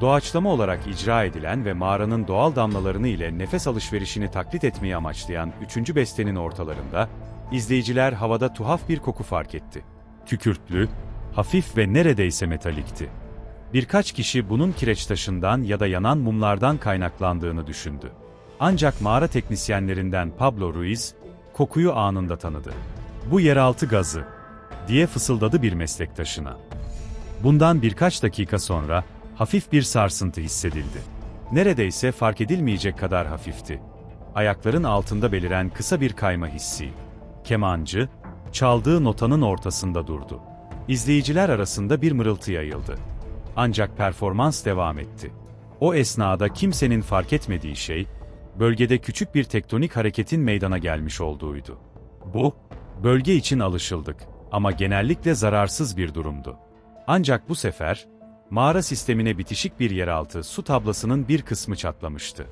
Doğaçlama olarak icra edilen ve mağaranın doğal damlalarını ile nefes alışverişini taklit etmeyi amaçlayan üçüncü bestenin ortalarında, izleyiciler havada tuhaf bir koku fark etti. Kükürtlü, hafif ve neredeyse metalikti. Birkaç kişi bunun kireç taşından ya da yanan mumlardan kaynaklandığını düşündü. Ancak mağara teknisyenlerinden Pablo Ruiz, kokuyu anında tanıdı. Bu yeraltı gazı, diye fısıldadı bir meslektaşına. Bundan birkaç dakika sonra, hafif bir sarsıntı hissedildi. Neredeyse fark edilmeyecek kadar hafifti. Ayakların altında beliren kısa bir kayma hissi. Kemancı, çaldığı notanın ortasında durdu. İzleyiciler arasında bir mırıltı yayıldı. Ancak performans devam etti. O esnada kimsenin fark etmediği şey, bölgede küçük bir tektonik hareketin meydana gelmiş olduğuydu. Bu, bölge için alışıldık ama genellikle zararsız bir durumdu. Ancak bu sefer, mağara sistemine bitişik bir yeraltı su tablasının bir kısmı çatlamıştı.